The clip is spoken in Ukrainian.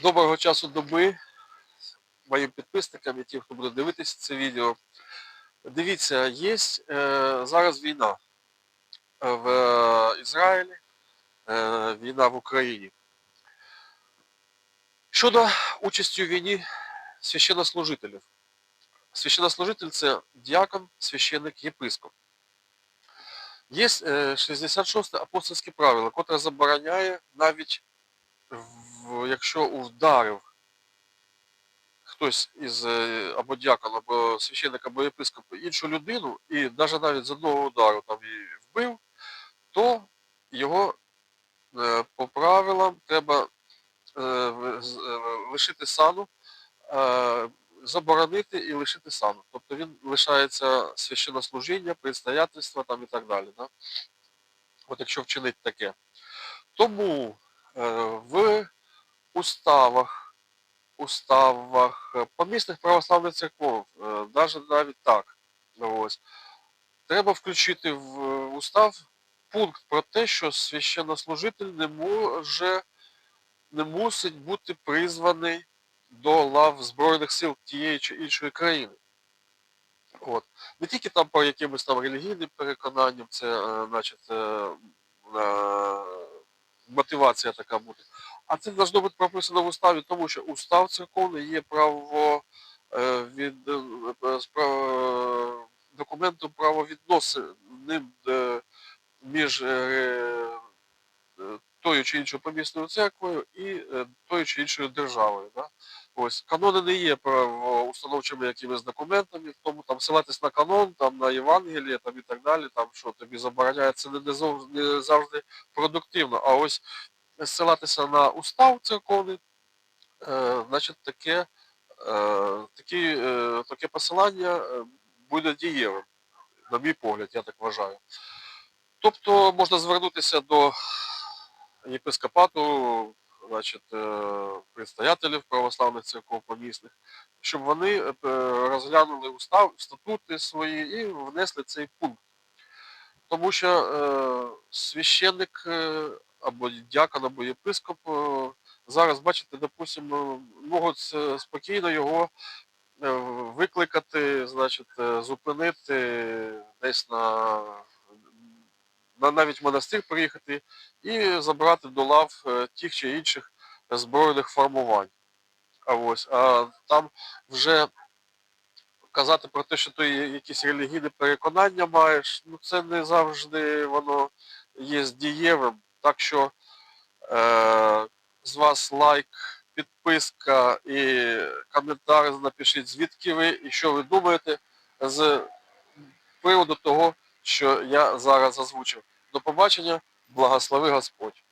Доброго часу доби моїм підписникам і тим, хто буде дивитися це відео. Дивіться, є е, зараз війна в е, Ізраїлі, е, війна в Україні. Щодо участі у війні священнослужителів. Священнослужитель це діакон, священник, єпископ. Є е, 66 апостольське правило, котре забороняє навіть в- якщо вдарив хтось із е, або дякон, або священник, або єпископ іншу людину, і навіть навіть з одного удару там і вбив, то його е, по правилам треба е, лишити сану, заборонити і лишити сану. Тобто він лишається священнослужіння, предстоятельства там і так далі. Да? От якщо вчинить таке. Тому в уставах, уставах е, помісних православних церков, е, навіть навіть так, ось, треба включити в е, устав пункт про те, що священнослужитель не може, не мусить бути призваний до лав Збройних сил тієї чи іншої країни. От. Не тільки там по якимось там релігійним переконанням, це, значить, мотивація така буде. А це должно бути прописано в уставі, тому що устав церковний є право е, від е, право- документом правовідносинним е, між е, е, тою чи іншою помісною церквою і е, тою чи іншою державою. Да? Ось канони не є правоустановчими якимись документами, тому там ссилатись на канон, там на Євангеліє там і так далі, там що тобі забороняє, це не, не, не завжди продуктивно. А ось ссилатися на устав церковний, е, значить таке, е, такі, е, таке посилання буде дієвим, на мій погляд, я так вважаю. Тобто можна звернутися до єпископату, значить, предстоятелів православних церков помісних, щоб вони розглянули устав, статути свої і внесли цей пункт. Тому що священник або дякон, або єпископ зараз, бачите, допустимо, можуть спокійно його е, викликати, значить, е, зупинити десь на, на навіть монастир приїхати і забрати до лав е, тих чи інших збройних формувань. А ось, а там вже казати про те, що ти якісь релігійні переконання маєш, ну це не завжди воно є дієвим. Так що е, з вас лайк, підписка і коментар напишіть, звідки ви і що ви думаєте з приводу того, що я зараз озвучив. До побачення, благослови Господь.